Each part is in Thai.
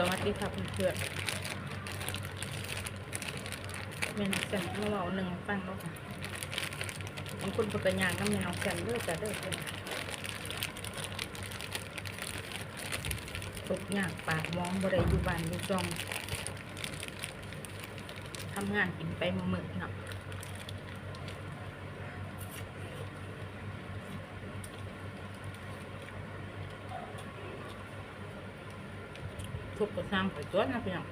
สวัสดีครับเพื่อนๆแม่น้องแซมมาเล่าหนึ่งฟังแล้วค่ะบางคนปกติยางก็แม่น้องแซมเลือกจะเด้อเพิ่นตกยากปากมองบ่ได้อยู่บ้านยู่จองทำงานกินไปมื้อมื้อเนาะ ทุกข์ก็สร้างไปตัวนะพี่น้อง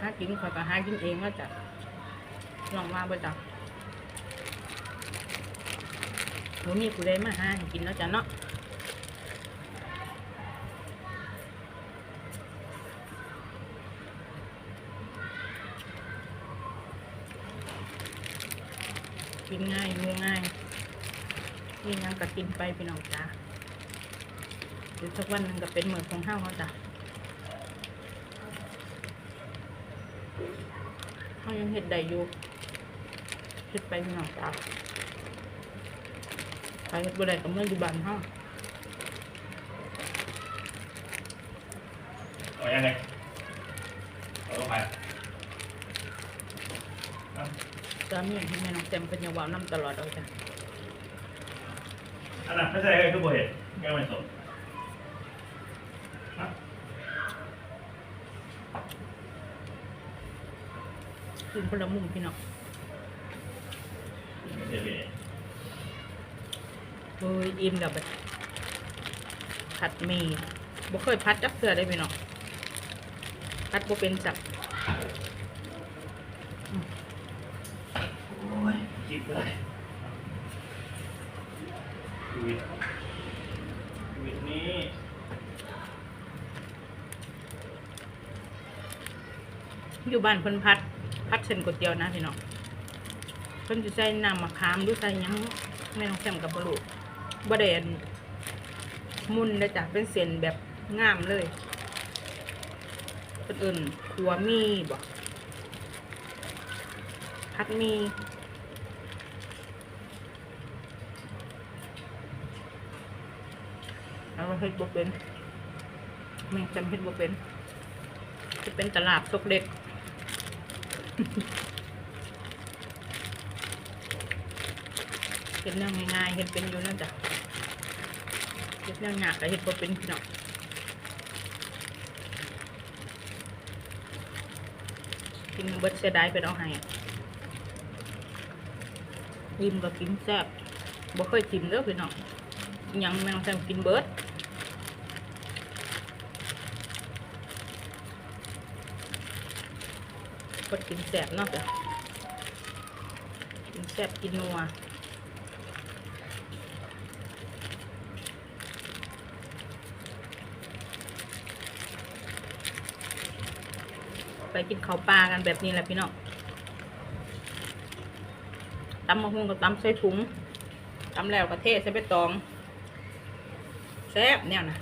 หากินข่อยก็หากินเองว่าจ้ะลองมาบ่จ้ะหนูมีผู้ใดมาหาให้กินแล้วจ้ะเนาะกินง่ายงูง่ายนี่ยังก็กินไปพี่น้องจ้าหรือสักวันหนึ่งก็เป็นเหมือนของห้าวเขาจ้ะ เขายังเห็ดได้อยู่เห็ดไปพี่น้องจ้าใครเห็ดบ่ได้ก็เมื่ออยู่บ้านห้าเอายังไงเอาลงไปเอาจ้ามีอย่างที่แม่น้องเต็มเป็นอยาเวาวน้ำตลอดเลยจ้ะอันนั้นไม่ใช่ไอ้ทุกบริเห็นแก้ไม่สด กินพละมุมพี่น้องไม่ใช่เลยเฮ้ยอิ่มแล้วไปผัดหมีบ่เคยพัดจักเสือได้พี่น้องพัดบ่เป็นจับโอ้ยจิบเลยชีวิตชีวิตนี้อยู่บ้านเพิ่นพัด พัดเส้นก๋วยเตี๋ยวนะพี่น้องเพิ่นจะใส่น้ำมะขามหรือใส่ยังแม่น้องแซมกับบลูบ่ได้อันมุนเลยจ้ะเป็นเส้นแบบงามเลยเพิ่นอื่นขัวมีบ่พัดมีเอาเฮ็ดบ่เป็นแม่งจำเฮ็ดบ่เป็นจะเป็นตลาดตกเด็ก เห็ดเรื่องง่ายๆเห็ดเป็นอยู่นั่นจ้ะเห็ดเรื่องยากแต่เห็ดบ่เป็นพี่น้องกินเบิดเสียดายเป็นเอาให้ยิ้มก็กินแซ่บบ่เคยกินเด้อพี่น้องยังแมงแซมกินเบิด กดกินแสบเนาะจ้ะกินแสบกินนัวไปกินข้าวปลากันแบบนี้แหละพี่น้องตำมะฮุ่งกับตำใส่ถุงตำแล้วกระเทศใส่ใบตอง แซ่บเนี่ยนะ